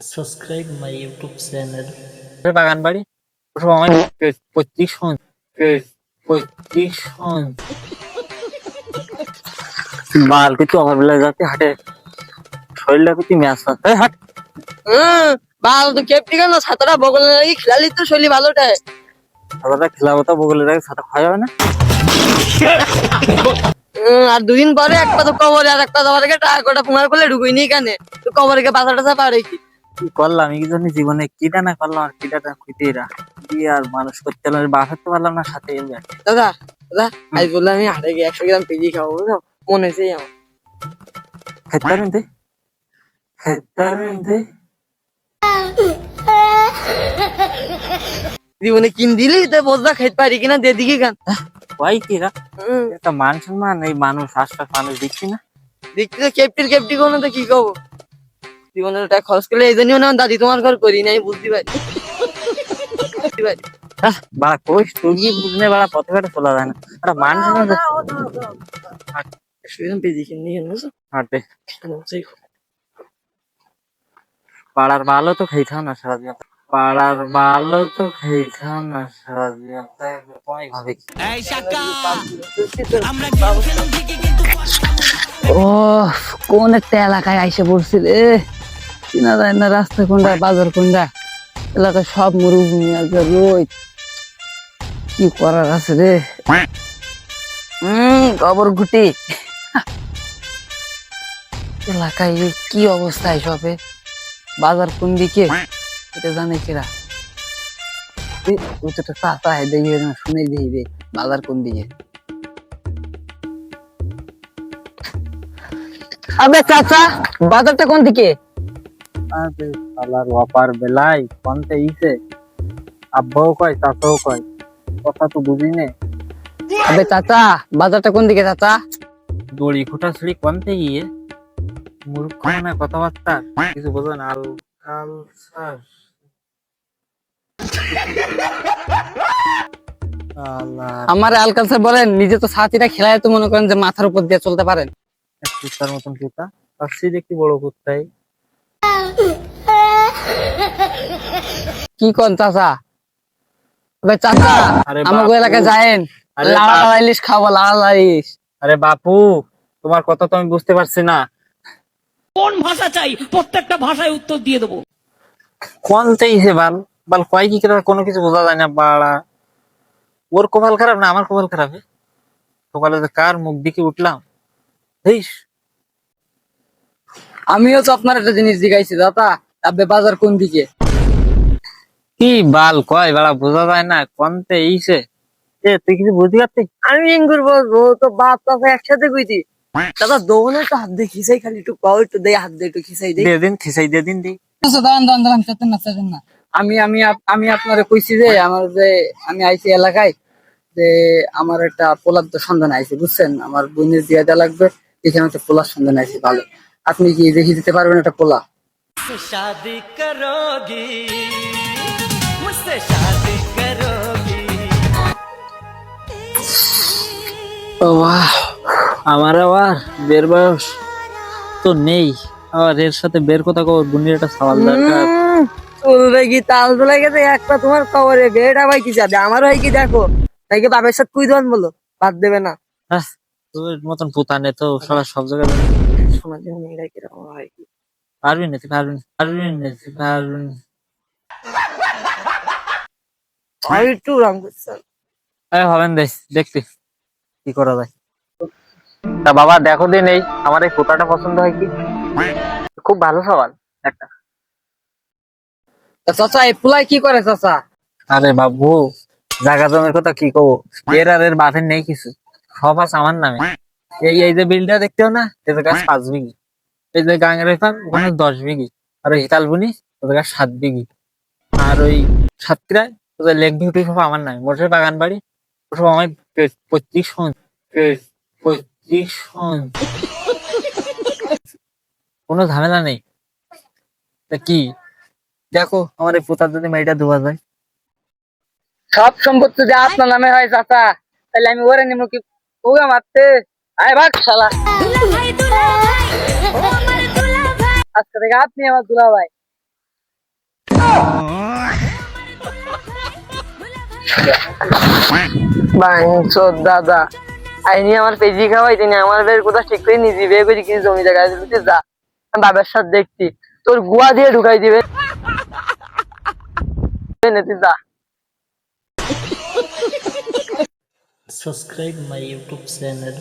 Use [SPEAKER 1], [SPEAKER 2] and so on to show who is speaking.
[SPEAKER 1] my YouTube channel.
[SPEAKER 2] ওই বাগান বাড়ি ওসব আমার পঁয়ত্রিশ পঁয়ত্রিশ বাল কিছু আমার বেলা যাতে হাটে। শরীরটা কিছু ম্যাচ এই হাট।
[SPEAKER 3] হুম ভালো তো কেপটি কেন? ছাতাটা বগলে লাগি খেলালি তো শৈলী ভালো ওঠে
[SPEAKER 2] সাদাটা খেলাবো তো বগলে রাখে সাদা খাওয়া যাবে না।
[SPEAKER 3] হুম, আর দুদিন পরে একটা তো কবরে আর একটা তোমার টাকা কোটা পুমার করলে ঢুকুই নি কেন? তো কবরে কে পাতা টাছা পারে কি?
[SPEAKER 2] কি করলাম? এই জন্য জীবনে কিটা না করলাম আর কিটা না খুঁটিয়ে রাখ কি আর মানুষ করতে পারলাম বাস করতে পারলাম না সাথে
[SPEAKER 3] দাদা দাদা আজ বললাম আমি হাটে গিয়ে একশো গ্রাম পেঁজি খাব মনে হয়েছে আমার।
[SPEAKER 2] খেতে তুই খেতে তুই
[SPEAKER 3] জীবনে কিন দিলি তো বোঝা খাইতে পারি কিনা দিয়ে দিকে গান
[SPEAKER 2] ওই কি রা? মান সম্মান এই মানুষ আশপাশ মানুষ দেখছি না।
[SPEAKER 3] দেখছি তো কেপটির কেপটি কোনো তো কি কবো? জীবনের টাকা খরচ করলে এই জন্যই না দাদি তোমার ঘর করি না আমি বুঝতে পারি বুঝতে পারি
[SPEAKER 2] বাড়া কোষ তুই বুঝনে বাড়া পথে ঘাটে চলা যায় না। একটা মান সম্মান
[SPEAKER 3] একশো গ্রাম পেঁজি কিনে নিয়ে বুঝছ
[SPEAKER 2] হাঁটে
[SPEAKER 3] সেই
[SPEAKER 2] পাড়ার ভালো তো খাইতাম না সারা জীবন পাড়ার ভালো তো খাইতাম না সারা জীবন তাই কমাই ভাবে
[SPEAKER 4] ও কোন একটা এলাকায় আইসে পড়ছিল এ চিনা যায় না, রাস্তা কোনটা, বাজার কোনটা? এলাকায় সব মরুভূমি আছে রোদ কি করার আছে রে? গোবর গুটি এলাকায় কি অবস্থা সবে বাজার কোন দিকে? এটা জানে কিরা শুনে রে, বাজার কোন দিকে? আবে চাচা বাজারটা কোন দিকে?
[SPEAKER 2] আরে শালার ওয়াপার বেলাই কোনতে ইসে। আব্বাও কয় চাচাও কয়। কথা তো বুঝি নে।
[SPEAKER 4] আবে চাচা বাজারটা কোন দিকে চাচা?
[SPEAKER 2] দড়ি খুঁটা ছড়ি কোনতে গিয়ে মূর্খ না কথাবার্তা কিছু বোঝো না। আল আল আল্লাহ।
[SPEAKER 4] আমার আলকাল স্যার বলেন নিজে তো সাথীরা খেলায় তো মনে করেন যে মাথার উপর দিয়ে চলতে পারেন।
[SPEAKER 2] কুত্তার মতন কুত্তা। দেখি বড় কুত্তাই।
[SPEAKER 4] কি কোন চাচা? চাচা আমাকে এলাকায় যায়েন।
[SPEAKER 2] আরে
[SPEAKER 4] লাড়া খাব লাড়া
[SPEAKER 2] আরে বাপু তোমার কথা তো আমি বুঝতে পারছি না।
[SPEAKER 5] কোন ভাষা চাই? প্রত্যেকটা ভাষায় উত্তর দিয়ে দেবো।
[SPEAKER 2] কোন সে বাল? বাল কয় কি করে কোনো কিছু বোঝা যায় না বাড়া। ওর কপাল খারাপ না আমার কপাল খারাপ? সকালে কার মুখ দিকে উঠলাম?
[SPEAKER 4] আমিও তো আপনার একটা জিনিস জিগাইছি দাদা। আবে বাজার কোন দিকে?
[SPEAKER 2] কি বাল কয় বাড়া বোঝা যায় না কোনতে ইসে এ তুই কিছু বুঝতে পারছিস
[SPEAKER 3] আমি বলব তো বাপ একসাথে কইতি। দাদা দোনো তো হাত দিয়ে খিসাই খালি একটু পাও একটু দেয় হাত দিয়ে একটু খিসাই দেয়
[SPEAKER 2] দিয়ে দিন খিসাই দিয়ে দিন দি
[SPEAKER 4] আচ্ছা, দাঁড়ান দাঁড়ান দাঁড়ান চেতেন না চেতেন না। আমি আমি আমি আপনারে কইছি যে আমার যে আমি আইছি এলাকায় যে আমার একটা পোলার তো সন্ধান আইছে বুঝছেন? আমার বোনের জিয়া দেওয়া লাগবে এখানে একটা পোলার সন্ধান আইছে ভালো। আপনি কি দেখি দিতে পারবেন একটা পোলা
[SPEAKER 2] আমার আবার বের বয়স তো নেই। আবার এর সাথে বের কথা কবর বুনির একটা সামাল দরকার
[SPEAKER 3] চলবে কি তাল গেছে একটা তোমার কবরে বেড়া ভাই কি যাবে আমার ভাই কি দেখো নাকি বাপের সাথে কুই দন বলো? বাদ দেবে না।
[SPEAKER 2] তোর মতন পুতানে তো সবার সব জায়গায়
[SPEAKER 3] যায় মেয়েরা কীরকম হয় কি
[SPEAKER 2] পারবি না তুই পারবি না পারবি না তুই পারবি না
[SPEAKER 3] আমি একটু রং করছে
[SPEAKER 2] এই হবেন দেখ দেখতে কি করা যায় তা বাবা দেখো দিন এই আমার এই পোতাটা পছন্দ হয় কি খুব ভালো সওয়াল একটা
[SPEAKER 4] চাচা এই পোলায় কি করে চাচা
[SPEAKER 2] আরে বাবু জায়গা জমির কথা কি কব? এর আর এর বাপের নেই কিছু। সব আছে আমার নামে। এই এই যে বিলটা দেখতেও না? এদের কাছে পাঁচ বিঘি। এই যে গাঙ্গের ফার্ম, ওখানে দশ বিঘি। আর ওই হিতালবুনি ওদের কাছে সাত বিঘি। আর ওই সাতক্ষীরায় ওদের লেক ভিউটি সব আমার নামে। মোটর বাগান বাড়ি ওসব আমার পে- পঁয়ত্রিশ হন পে- কোনো ঝামেলা নেই। তা কি? দেখো, আমার এই পোতার যদি মেয়েটা দেওয়া যায়।
[SPEAKER 4] সব সম্পত্তি যে আপনার নামে হয়, চাচা, তাহলে আমি ওরে নিমু কি ওগা মারতে? আয় ভাগ শালা।
[SPEAKER 6] দুলা ভাই দুলা ভাই ও আমার দুলা ভাই
[SPEAKER 4] আজকে থেকে আপনি আমার দুলা ভাই
[SPEAKER 3] বাঞ্চো দাদা। আইনি আমার পেজি খাওয়াই তিনি আমার বের কোথা ঠিক করে নিজে বিয়ে করে কিছু জমি জায়গা দিতে যা। আমি বাবার সাথে দেখছি। তোর গুয়া দিয়ে ঢুকাই দিবে। নে তুই যা।
[SPEAKER 1] Subscribe my YouTube channel.